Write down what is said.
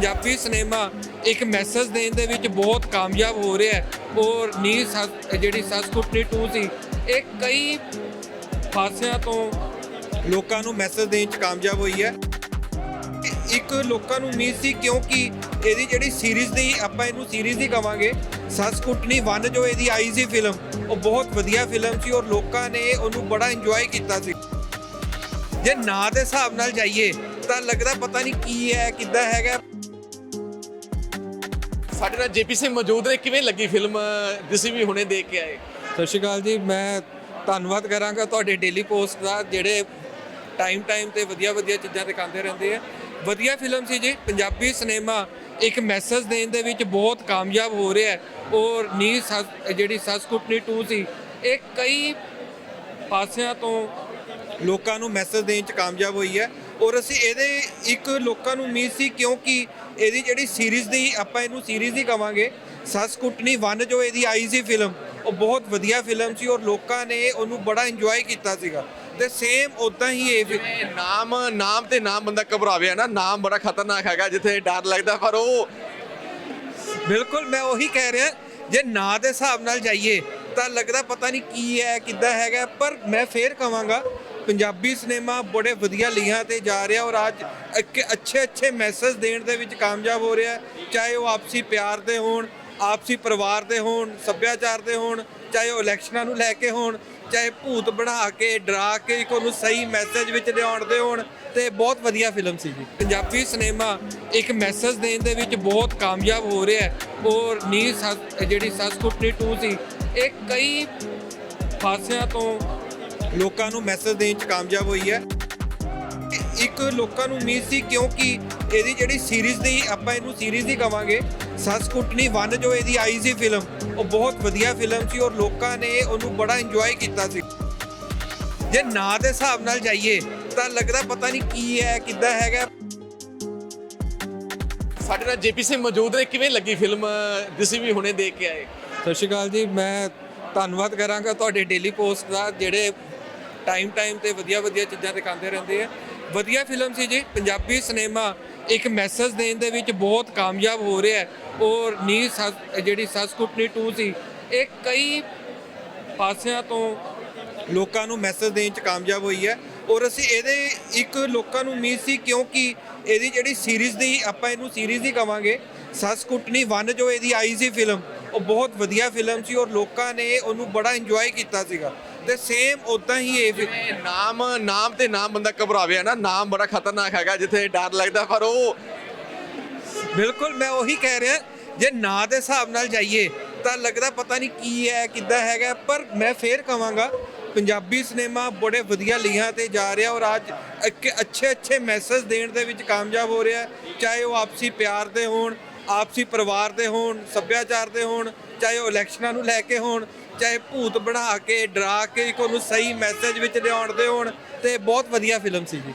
Punjabi cinema ਇੱਕ message ਦੇਣ ਦੇ ਵਿੱਚ ਬਹੁਤ ਕਾਮਯਾਬ ਹੋ ਰਿਹਾ ਹੈ। ਔਰ ਨੀ ਸੱਸ- ਜਿਹੜੀ ਸੱਸ ਕੁੱਟਣੀ 2 ਸੀ, ਇਹ ਕਈ ਹਾਸਿਆਂ ਤੋਂ ਲੋਕਾਂ ਨੂੰ ਮੈਸੇਜ ਦੇਣ 'ਚ ਕਾਮਯਾਬ ਹੋਈ ਹੈ। ਇੱਕ ਲੋਕਾਂ ਨੂੰ ਉਮੀਦ ਸੀ ਕਿਉਂਕਿ ਇਹਦੀ ਜਿਹੜੀ ਸੀਰੀਜ਼ ਦੀ ਆਪਾਂ ਇਹਨੂੰ ਸੀਰੀਜ਼ ਹੀ ਕਵਾਂਗੇ, ਸੱਸ ਕੁੱਟਣੀ 1 ਜੋ ਇਹਦੀ ਆਈ ਸੀ ਫਿਲਮ, ਉਹ ਬਹੁਤ ਵਧੀਆ ਫਿਲਮ ਸੀ ਔਰ ਲੋਕਾਂ ਨੇ ਉਹਨੂੰ ਬੜਾ ਇੰਜੋਏ ਕੀਤਾ ਸੀ। ਜੇ ਨਾਂ ਦੇ ਹਿਸਾਬ ਨਾਲ ਜਾਈਏ, ਤਾਂ ਲੱਗਦਾ ਪਤਾ ਨਹੀਂ ਕੀ ਹੈ, ਕਿੱਦਾਂ ਹੈਗਾ। ਸਾਡੇ ਨਾਲ ਜੇਪੀ ਸਿੰਘ ਮੌਜੂਦ ਨੇ। ਕਿਵੇਂ ਲੱਗੀ ਫਿਲਮ ਤੁਸੀਂ ਵੀ ਹੁਣੇ ਦੇਖ ਕੇ ਆਏ? ਸਤਿ ਸ਼੍ਰੀ ਅਕਾਲ ਜੀ, ਮੈਂ ਧੰਨਵਾਦ ਕਰਾਂਗਾ ਤੁਹਾਡੇ ਡੇਲੀ ਪੋਸਟ ਦਾ, ਜਿਹੜੇ ਟਾਈਮ ਟਾਈਮ ਤੇ ਵਧੀਆ ਵਧੀਆ ਚੀਜ਼ਾਂ ਦਿਖਾਉਂਦੇ ਰਹਿੰਦੇ ਆ। ਵਧੀਆ ਫਿਲਮ ਸੀ ਜੀ, ਪੰਜਾਬੀ ਸਿਨੇਮਾ ਇੱਕ ਮੈਸੇਜ ਦੇਣ ਦੇ ਵਿੱਚ ਬਹੁਤ ਕਾਮਯਾਬ ਹੋ ਰਿਹਾ ਹੈ। ਔਰ ਨੀ ਸੱਸ- ਜਿਹੜੀ ਸੱਸ ਕੁੱਟਣੀ 2 ਸੀ, ਇਹ ਕਈ ਪਾਸਿਆਂ ਤੋਂ ਲੋਕਾਂ ਨੂੰ ਮੈਸੇਜ ਦੇਣ 'ਚ ਕਾਮਯਾਬ ਹੋਈ ਹੈ। ਔਰ ਅਸੀਂ ਇਹਦੇ ਇੱਕ ਲੋਕਾਂ ਨੂੰ ਉਮੀਦ ਸੀ, ਕਿਉਂਕਿ ਇਹਦੀ ਜਿਹੜੀ ਸੀਰੀਜ਼ ਦੀ ਆਪਾਂ ਇਹਨੂੰ ਸੀਰੀਜ਼ ਹੀ ਕਵਾਂਗੇ ਸੱਸ ਕੁੱਟਣੀ 1 ਜੋ ਇਹਦੀ ਆਈ ਸੀ ਫਿਲਮ ਉਹ ਬਹੁਤ ਵਧੀਆ ਫਿਲਮ ਸੀ ਔਰ ਲੋਕਾਂ ਨੇ ਉਹਨੂੰ ਬੜਾ ਇੰਜੋਏ ਕੀਤਾ ਸੀਗਾ। ਤੇ ਸੇਮ ਉਦਾਂ ਹੀ ਇਹ ਇਹ ਨਾਮ ਨਾਮ ਤੇ ਨਾਮ ਬੰਦਾ ਘਬਰਾਵੇ ਨਾ? ਨਾਮ ਬੜਾ ਖਤਰਨਾਕ ਹੈਗਾ ਜਿੱਥੇ ਡਰ ਲੱਗਦਾ ਪਰ ਉਹ ਬਿਲਕੁਲ ਮੈਂ ਉਹੀ ਕਹਿ ਰਿਹਾ ਜੇ ਨਾਂ ਦੇ ਹਿਸਾਬ ਨਾਲ ਜਾਈਏ ਤਾਂ ਲੱਗਦਾ ਪਤਾ ਨਹੀਂ ਕੀ ਹੈ ਕਿੱਦਾਂ ਹੈਗਾ ਪਰ ਮੈਂ ਫੇਰ ਕਵਾਂਗਾ ਪੰਜਾਬੀ ਸਿਨੇਮਾ ਬੜੇ ਵਧੀਆ ਲੀਹਾਂ ਤੇ ਜਾ ਰਿਹਾ ਔਰ ਅੱਜ ਇੱਕ ਅੱਛੇ ਅੱਛੇ ਮੈਸੇਜ ਦੇਣ ਦੇ ਵਿੱਚ ਕਾਮਯਾਬ ਹੋ ਰਿਹਾ ਚਾਹੇ ਉਹ ਆਪਸੀ ਪਿਆਰ ਦੇ ਹੋਣ, ਆਪਸੀ ਪਰਿਵਾਰ ਦੇ ਹੋਣ, ਸੱਭਿਆਚਾਰ ਦੇ ਹੋਣ, ਚਾਹੇ ਉਹ ਇਲੈਕਸ਼ਨਾਂ ਨੂੰ ਲੈ ਕੇ ਹੋਣ, ਚਾਹੇ ਭੂਤ ਬਣਾ ਕੇ, ਡਰਾ ਕੇ ਇੱਕ ਉਹਨੂੰ ਸਹੀ ਮੈਸੇਜ ਵਿੱਚ ਲਿਆਉਣ ਦੇ ਹੋਣ ਤੇ ਬਹੁਤ ਵਧੀਆ ਫਿਲਮ ਸੀ ਜੀ। ਪੰਜਾਬੀ ਸਿਨੇਮਾ ਇੱਕ ਮੈਸੇਜ ਦੇਣ ਦੇ ਵਿੱਚ ਬਹੁਤ ਕਾਮਯਾਬ ਹੋ ਰਿਹਾ ਹੈ ਔਰ ਨੀ ਸੱਸ- ਜਿਹੜੀ ਸੱਸ ਕੁੱਟਣੀ 2 ਸੀ, ਇਹ ਕਈ ਹਾਸਿਆਂ ਤੋਂ ਲੋਕਾਂ ਨੂੰ ਮੈਸੇਜ ਦੇਣ 'ਚ ਕਾਮਯਾਬ ਹੋਈ ਹੈ। ਇੱਕ ਲੋਕਾਂ ਨੂੰ ਉਮੀਦ ਸੀ ਕਿਉਂਕਿ ਇਹਦੀ ਜਿਹੜੀ ਸੀਰੀਜ਼ ਦੀ ਆਪਾਂ ਇਹਨੂੰ ਸੀਰੀਜ਼ ਹੀ ਕਵਾਂਗੇ ਸੱਸ ਕੁੱਟਣੀ 1 ਜੋ ਇਹਦੀ ਆਈ ਸੀ ਫਿਲਮ ਉਹ ਬਹੁਤ ਵਧੀਆ ਫਿਲਮ ਸੀ ਔਰ ਲੋਕਾਂ ਨੇ ਉਹਨੂੰ ਬੜਾ ਇੰਜੋਏ ਕੀਤਾ ਸੀ। ਜੇ ਨਾਂ ਦੇ ਹਿਸਾਬ ਨਾਲ ਜਾਈਏ ਤਾਂ ਲੱਗਦਾ ਪਤਾ ਨਹੀਂ ਕੀ ਹੈ ਕਿੱਦਾਂ ਹੈਗਾ। ਸਾਡੇ ਨਾਲ ਜੇਪੀ ਸਿੰਘ ਮੌਜੂਦ ਨੇ ਕਿਵੇਂ ਲੱਗੀ ਫਿਲਮ ਤੁਸੀਂ ਵੀ ਹੁਣੇ ਦੇਖ ਕੇ ਆਏ? ਸਤਿ ਸ਼੍ਰੀ ਅਕਾਲ ਜੀ ਮੈਂ ਧੰਨਵਾਦ ਕਰਾਂਗਾ ਤੁਹਾਡੇ ਡੇਲੀ ਪੋਸਟ ਦਾ ਜਿਹੜੇ ਟਾਈਮ ਟਾਈਮ ਤੇ ਵਧੀਆ ਵਧੀਆ ਚੀਜ਼ਾਂ ਦਿਖਾਉਂਦੇ ਰਹਿੰਦੇ ਆ। ਵਧੀਆ ਫਿਲਮ ਸੀ ਜੀ। ਪੰਜਾਬੀ ਸਿਨੇਮਾ ਇੱਕ ਮੈਸੇਜ ਦੇਣ ਦੇ ਵਿੱਚ ਬਹੁਤ ਕਾਮਯਾਬ ਹੋ ਰਿਹਾ ਹੈ। ਔਰ ਨੀ ਸੱਸ- ਜਿਹੜੀ ਸੱਸ ਕੁੱਟਣੀ 2 ਸੀ, ਇਹ ਕਈ ਪਾਸਿਆਂ ਤੋਂ ਲੋਕਾਂ ਨੂੰ ਮੈਸੇਜ ਦੇਣ 'ਚ ਕਾਮਯਾਬ ਹੋਈ ਹੈ। ਔਰ ਅਸੀਂ ਇਹਦੇ ਇੱਕ ਲੋਕਾਂ ਨੂੰ ਉਮੀਦ ਸੀ ਕਿਉਂਕਿ ਇਹਦੀ ਜਿਹੜੀ ਸੀਰੀਜ਼ ਦੀ, ਆਪਾਂ ਇਹਨੂੰ ਸੀਰੀਜ਼ ਹੀ ਕਵਾਂਗੇ ਸੱਸ ਕੁੱਟਣੀ 1 ਜੋ ਇਹਦੀ ਆਈ ਸੀ ਫਿਲਮ ਉਹ ਬਹੁਤ ਵਧੀਆ ਫਿਲਮ ਸੀ ਔਰ ਲੋਕਾਂ ਨੇ ਉਹਨੂੰ ਬੜਾ ਇੰਜੋਏ ਕੀਤਾ ਸੀਗਾ। ਤੇ ਸੇਮ ਉਦਾਂ ਹੀ ਇਹ ਫਿ- ਇਹ ਨਾਮ ਨਾਮ ਤੇ ਨਾਮ ਬੰਦਾ ਘਬਰਾਵੇ ਨਾ ਨਾਮ ਬੜਾ ਖਤਰਨਾਕ ਹੈਗਾ, ਜਿੱਥੇ ਡਰ ਲੱਗਦਾ, ਪਰ ਉਹ ਬਿਲਕੁਲ ਮੈਂ ਉਹੀ ਕਹਿ ਰਿਹਾ, ਜੇ ਨਾਂ ਦੇ ਹਿਸਾਬ ਨਾਲ ਜਾਈਏ, ਤਾਂ ਲੱਗਦਾ ਪਤਾ ਨਹੀਂ ਕੀ ਹੈ, ਕਿੱਦਾਂ ਹੈਗਾ, ਪਰ ਮੈਂ ਫੇਰ ਕਹਾਂਗਾ ਪੰਜਾਬੀ ਸਿਨੇਮਾ ਬੜੇ ਵਧੀਆ ਲੀਹਾਂ ਤੇ ਜਾ ਰਿਹਾ ਔਰ ਅੱਜ ਇੱਕ ਅੱਛੇ ਅੱਛੇ ਮੈਸੇਜ ਦੇਣ ਦੇ ਵਿੱਚ ਕਾਮਯਾਬ ਹੋ ਰਿਹਾ ਹੈ। ਚਾਹੇ ਉਹ ਆਪਸੀ ਪਿਆਰ ਦੇ ਹੋਣ, ਆਪਸੀ ਪਰਿਵਾਰ ਦੇ ਹੋਣ, ਸੱਭਿਆਚਾਰ ਦੇ ਹੋਣ ਚਾਹੇ ਉਹ ਇਲੈਕਸ਼ਨਾਂ ਨੂੰ ਲੈ ਕੇ ਹੋਣ, ਚਾਹੇ ਭੂਤ ਬਣਾ ਕੇ, ਡਰਾ ਕੇ, ਇੱਕ ਉਹਨੂੰ ਸਹੀ ਮੈਸੇਜ ਵਿੱਚ ਲਿਆਉਣ ਦੇ ਹੋਣ, ਤੇ ਬਹੁਤ ਵਧੀਆ ਫਿਲਮ ਸੀ ਜੀ।